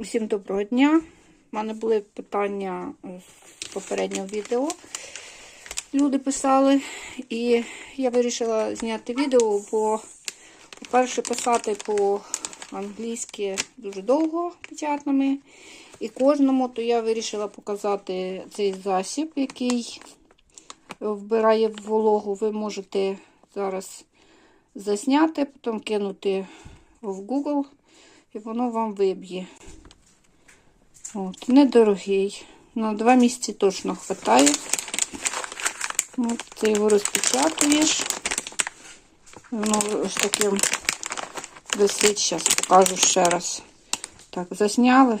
Усім доброго дня. У мене були питання з попереднього відео. Люди писали, і я вирішила зняти відео, бо, по-перше, писати по-англійськи дуже довго печатними. І кожному, то я вирішила показати цей засіб, який вбирає вологу. Ви можете зараз засняти, потім кинути в Google, і воно вам виб'є. От, недорогий. На два місяці точно хватає. От, ти його розпечатуєш. Воно ось таким висить. Зараз покажу ще раз. Так, засняли.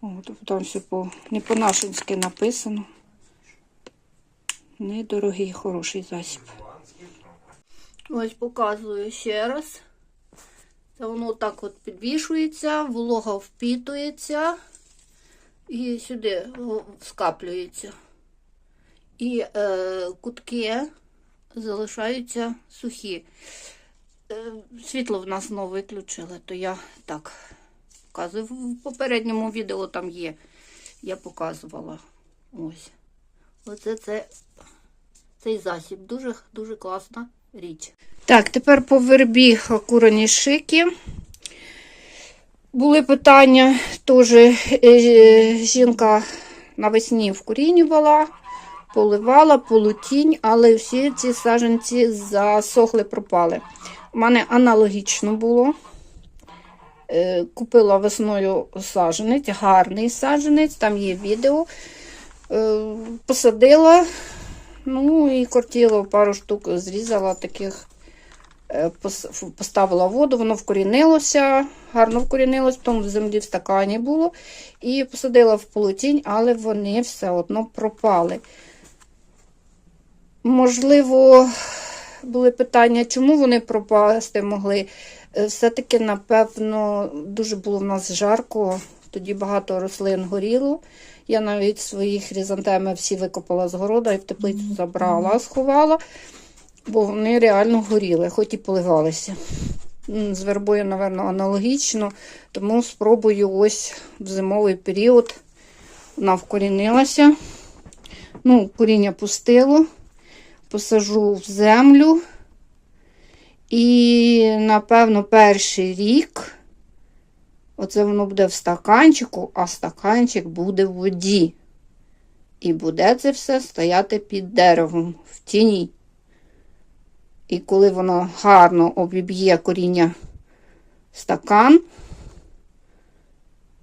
От, там все по, не по-нашенськи написано. Недорогий, хороший засіб. Ось показую ще раз. Це воно так от підвішується, волога впітується і сюди скаплюється. І е, кутки залишаються сухі. Е, світло в нас знову виключили, то я так показую. В попередньому відео там є. Я показувала. Ось. Оце це, цей засіб. Дуже, дуже класна річ. Так, тепер по вербі окурані шики. Були питання, теж е, жінка навесні вкорінювала, поливала, полутінь, але всі ці саженці засохли, пропали. У мене аналогічно було. Е, Купила весною саженець, гарний саженець, там є відео. Е, Посадила, ну і кортіло пару штук зрізала таких. Е, Поставила воду, воно вкорінилося, гарно вкорінилось, потім в землі в стакані було. І посадила в полотінь, але вони все одно пропали. Можливо, були питання, чому вони пропасти могли. Е, Все-таки, напевно, дуже було в нас жарко, тоді багато рослин горіло. Я навіть свої хризантеми всі викопала з города і в теплицю забрала, сховала бо вони реально горіли, хоч і поливалися. З вербою, напевно, аналогічно, тому спробую ось в зимовий період. Вона вкорінилася. Ну, коріння пустило, посажу в землю. І, напевно, перший рік оце воно буде в стаканчику, а стаканчик буде в воді. І буде це все стояти під деревом в тіні. І коли воно гарно обіб'є коріння стакан,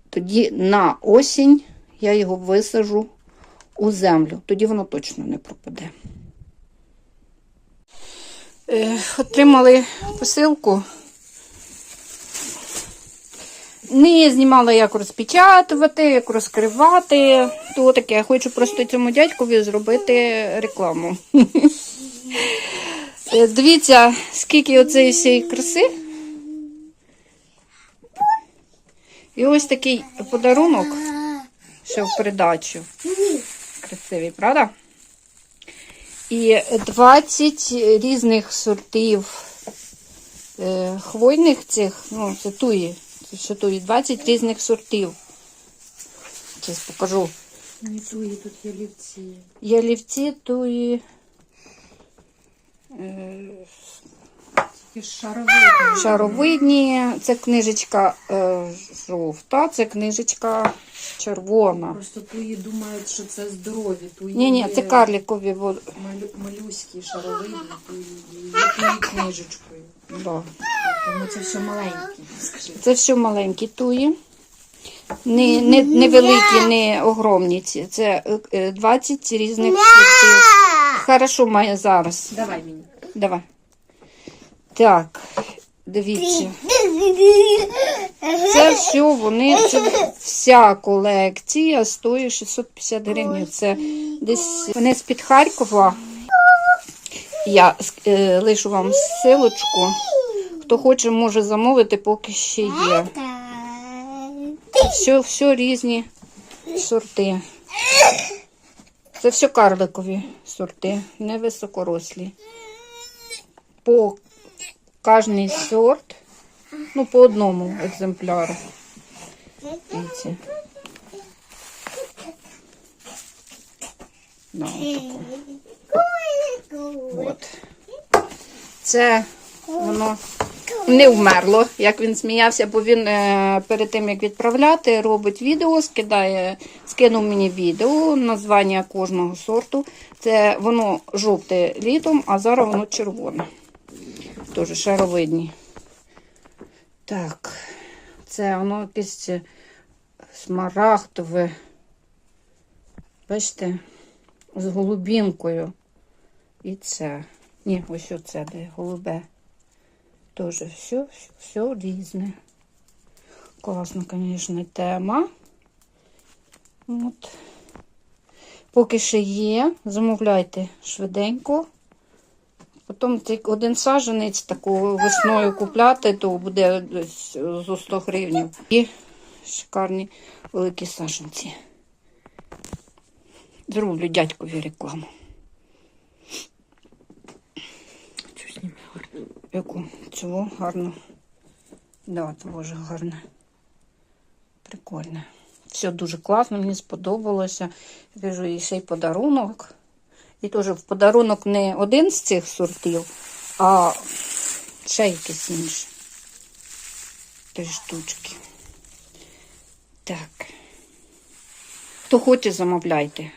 тоді на осінь я його висажу у землю. Тоді воно точно не пропаде. Е, отримали посилку. Не знімала, як розпечатувати, як розкривати. То таке. Я хочу просто цьому дядькові зробити рекламу. Е, Дивіться, скільки оцеї всієї краси. І ось такий подарунок, ще в передачу. Красивий, правда? І 20 різних сортів е, хвойних цих, ну, це туї, це 20 різних сортів. Зараз покажу. Не туї, тут є лівці. Ялівці, туї. Е, шаровидні. Шаровидні, це книжечка е, жовта, це книжечка червона. Просто туї думають, що це здорові. Туї Ні, ні, це карлікові. малю- малюські шаровидні, туї туї книжечкою. Да. Тому це все маленькі, скажи. Це все маленькі туї. Не, не, не великі, не огромні ці. Це е, 20 різних сортів. Хорошо, має зараз. Давай мені. Давай. Так, дивіться. Це все вони, це вся колекція стоїть 650 гривень. Це десь вони з-під Харкова. Я е, лишу вам силочку. Хто хоче, може замовити, поки ще є. Все, все різні сорти. Це все карликові сорти, не високорослі. По кожний сорт, ну, по одному екземпляру. Дивіться. Да. От. Це воно не вмерло, як він сміявся, бо він е, перед тим як відправляти, робить відео, скидає, скинув мені відео, названня кожного сорту. Це воно жовте літом, а зараз воно червоне. Теж шаровидні. Так, це воно якесь е, смарагдове. Бачите, з голубінкою. І це. Ні, ось оце де голубе. Тоже все, все, різне. Класна, звісно, тема. От. Поки ще є, замовляйте швиденько. Потім один саджанець таку весною купляти, то буде десь за 100 гривень. І шикарні великі саджанці. Зроблю дядькові рекламу. Яку? Цього гарно. Да, дуже гарне. Прикольне. Все дуже класно, мені сподобалося. Кажу, і ще й подарунок. І теж в подарунок не один з цих сортів, а ще якийсь інший. Три штучки. Так. Хто хоче, замовляйте.